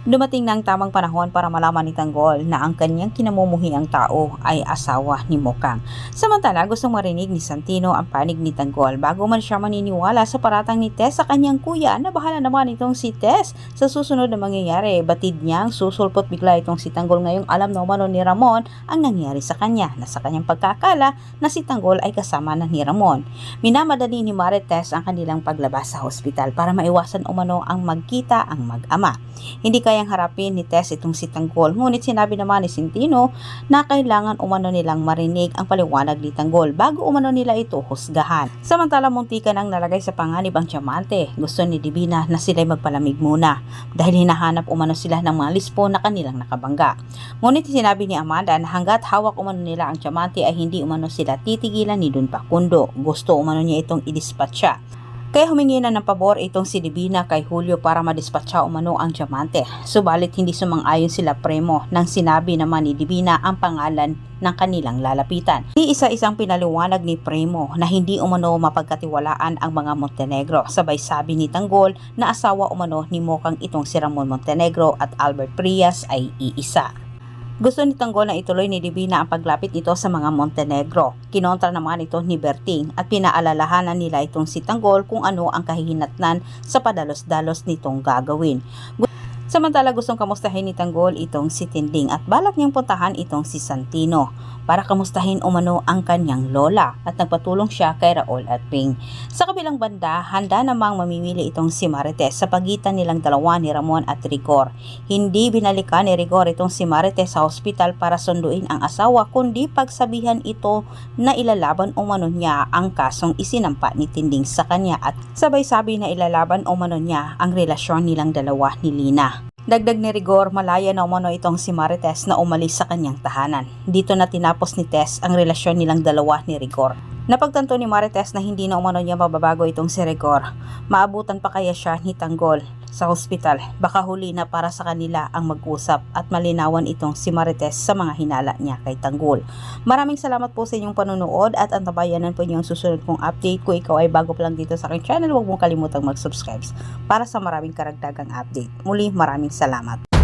Dumating na ang tamang panahon para malaman ni Tanggol na ang kanyang kinamumuhiang tao ay asawa ni Mokang. Samantala, gustong marinig ni Santino ang panig ni Tanggol bago man siya maniniwala sa paratang ni Tess sa kanyang kuya na bahala naman itong si Tess sa susunod na mangyayari. Batid niyang susulpot bigla itong si Tanggol ngayong alam na umano ni Ramon ang nangyari sa kanya na sa kanyang pagkakala na si Tanggol ay kasama na ni Ramon. Minamadali ni Marites ang kanilang paglabas sa hospital para maiwasan umano ang magkita ang mag-ama. Hindi kayang harapin ni Tess itong si Tanggol ngunit sinabi naman ni Sintino na kailangan umano nilang marinig ang paliwanag ni Tanggol bago umano nila ito husgahan. Samantala muntikan ang nalagay sa panganib ang tiyamante. Gusto ni Divina na sila'y magpalamig muna dahil hinahanap umano sila ng mga lispo na kanilang nakabangga. Ngunit sinabi ni Amanda na hanggat hawak umano nila ang tiyamante ay hindi umano sila titigilan ni Don Pakundo. Gusto umano niya itong idispatcha. Kaya humingi na ng pabor itong si Divina kay Julio para madispatcha umano ang diamante. Subalit hindi sumang-ayon sila premo nang sinabi naman ni Divina ang pangalan ng kanilang lalapitan. Ni isa-isang pinaliwanag ni Premo na hindi umano mapagkatiwalaan ang mga Montenegro. Sabay sabi ni Tanggol na asawa umano ni Mokang itong si Ramon Montenegro at Albert Prias ay iisa. Gusto ni Tanggol na ituloy ni Divina ang paglapit nito sa mga Montenegro. Kinontra naman ito ni Berting at pinaalalahanan nila itong si Tanggol kung ano ang kahihinatnan sa padalos-dalos nitong gagawin. Samantala gustong kamustahin ni Tanggol itong si Tinding at balak niyang puntahan itong si Santino para kamustahin umano ang kanyang lola at nagpatulong siya kay Raul at Ping. Sa kabilang banda, handa namang mamimili itong si Marites sa pagitan nilang dalawa ni Ramon at Rigor. Hindi binalikan ni Rigor itong si Marites sa hospital para sunduin ang asawa kundi pagsabihan ito na ilalaban umano niya ang kasong isinampa ni Tinding sa kanya at sabay sabi na ilalaban umano niya ang relasyon nilang dalawa ni Lina. Dagdag ni Rigor, malaya na umano itong si Marites na umalis sa kanyang tahanan. Dito na tinapos ni Tess ang relasyon nilang dalawa ni Rigor. Napagtanto ni Marites na hindi na umano niya mababago itong si Rigor. Maabutan pa kaya siya ni Tanggol sa hospital. Baka huli na para sa kanila ang mag-usap at malinawan itong si Marites sa mga hinala niya kay Tanggol. Maraming salamat po sa inyong panunood at antabayanan po niyo ang susunod kong update. Kung ikaw ay bago pa lang dito sa aking channel, huwag mong kalimutang mag-subscribe para sa maraming karagdagang update. Muli, maraming salamat.